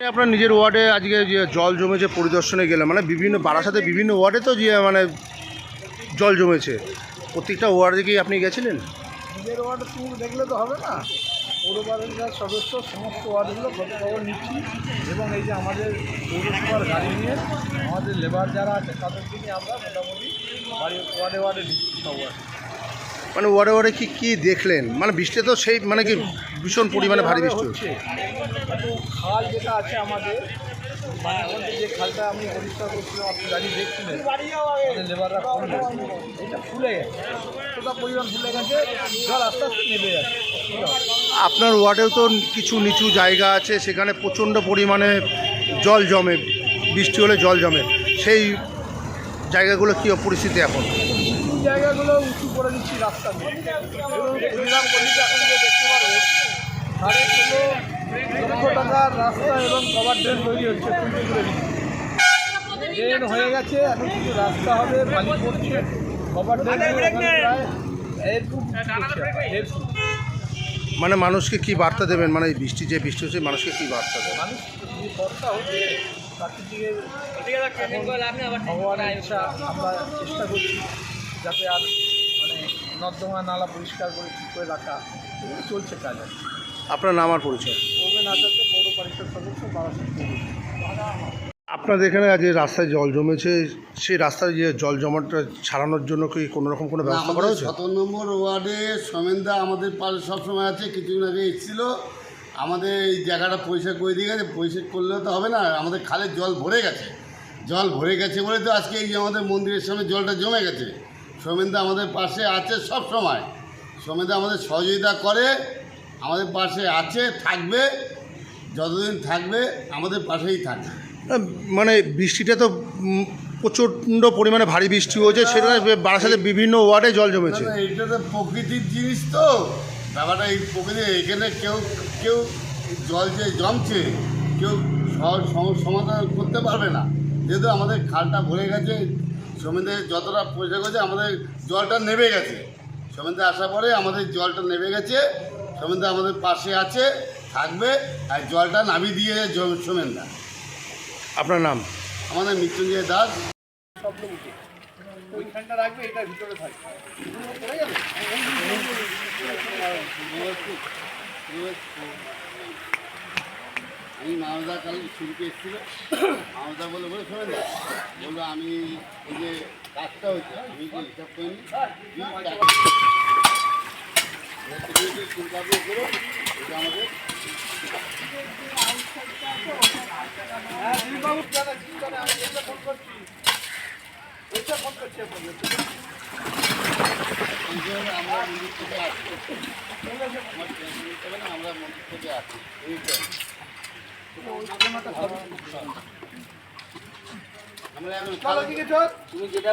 আপনার নিজের ওয়ার্ডে আজকে যে জল জমেছে পরিদর্শনে গেলে মানে বিভিন্ন বারাসাতে বিভিন্ন ওয়ার্ডে তো যে মানে জল জমেছে। প্রত্যেকটা ওয়ার্ডে কি আপনি গেছিলেন? নিজের ওয়ার্ড ট্যুর দেখলে তো হবে না। পৌরপালিকার সদস্য, সমস্ত ওয়ার্ডগুলো খবর নিচ্ছি। এবং এই যে আমাদের পৌরসভার গাড়ি নিয়ে আমাদের লেবার যারা আছে তাদেরকে নিয়ে আমরা মোটামুটি ওয়ার্ডে ওয়ার্ডে ঢুকছি সব ওয়ার্ডে। মানে ওয়ার্ডে ওয়ার্ডে কি কি দেখলেন? মানে বৃষ্টি তো সেই মানে কি ভীষণ পরিমাণে ভারী বৃষ্টি হচ্ছে। খাল যেটা আছে আমাদের মানে যে খালটা আমি পরিষ্কার করছিলাম আপনি গাড়ি দেখছিলেন লেবাররা এটা ফুলে গেছে ওটা পরিমাণ ফুলে গেছে জল আস্তে আস্তে নেমে যাচ্ছে। অসুবিধা হচ্ছে না। আপনার ওয়ার্ডেও তো কিছু নিচু জায়গা আছে সেখানে প্রচণ্ড পরিমাণে জল জমে বৃষ্টি হলে জল জমে। সেই জায়গাগুলো কী পরিস্থিতি এখন? জায়গাগুলো উঁচু করে দিচ্ছি রাস্তা এবং গলিতে এখন যে দেখতে পারবে। সাড়ে ষোলো লক্ষ টাকার রাস্তা এবং কভার ড্রেন তৈরি হচ্ছে ড্রেন হয়ে গেছে এখন কিছু রাস্তা হবে বালি পড়ছে কভার ড্রেন প্রায় মানে মানুষকে কি বার্তা দেবেন? মানে বৃষ্টি যে বৃষ্টি হচ্ছে মানুষকে কি বার্তা দেবেন? মানুষ যে হচ্ছে? প্রাকৃতিকের ভগবানের ইচ্ছা আমরা চেষ্টা করছি যাতে আর মানে নর্দমা নালা পরিষ্কার করে ঠিক করে রাখা এগুলো চলছে কাজ আর আপনার নাম আর পরিচয়? ওভেন আচার্য পৌর পরিষদ সদস্য বারাসাত আপনাদের এখানে আজ যে রাস্তায় জল জমেছে সেই রাস্তায় যে জল জমাটা ছাড়ানোর জন্য কি কোনো রকম কোনো ব্যবস্থা করা হয়েছে? সতেরো নম্বর ওয়ার্ডে সমেন্দা আমাদের পাশে সবসময় আছে কিছুদিন আগে এসেছিল। আমাদের এই জায়গাটা পরিষ্কার করে দিয়ে গেছে পরিষ্কার করলে তো হবে না আমাদের খালের জল ভরে গেছে। জল ভরে গেছে বলে তো আজকে এই যে আমাদের মন্দিরের সামনে জলটা জমে গেছে। সোমেন্দা আমাদের পাশে আছে সব সময়। সোমেন্দা আমাদের সহযোগিতা করে আমাদের পাশে আছে থাকবে যতদিন থাকবে আমাদের পাশেই থাকবে। মানে বৃষ্টিটা তো প্রচণ্ড পরিমাণে ভারী বৃষ্টি হয়েছে সেটা বারাসাতে বিভিন্ন ওয়ার্ডে জল জমেছে। এটা তো প্রকৃতির জিনিস তো। ব্যাপারটা এই প্রকৃতি এখানে কেউ কেউ জল যে জমছে কেউ সহজ সমাধান করতে পারবে না। যেহেতু আমাদের খালটা ভরে গেছে সমিতে যতটা পয়সা গেছে আমাদের জলটা নেমে গেছে। সমিতে আসার পরে আমাদের জলটা নেমে গেছে সমিতে আমাদের পাশে আছে থাকবে আর জলটা নামিয়ে দিয়ে সমেন্দা আপনার নাম? আমাদের মৃত্যুঞ্জয় দাস। ওইখানটা রাখবে এটা ভিতরে থাকবে। আমি মালদা কাল শুরুতে এসেছিল। মালদা বলে বলে শোনেন না বলল, আমি এই যে কাজটা হচ্ছে আমি যে হিসাব করিনি আমাদের হ্যাঁ এই জন্য আমরা মন্দির থেকে আসি। আমার টেনশন নিতে হবে না, আমরা মন্দির থেকে আসি আমরা এখন তুমি যেটা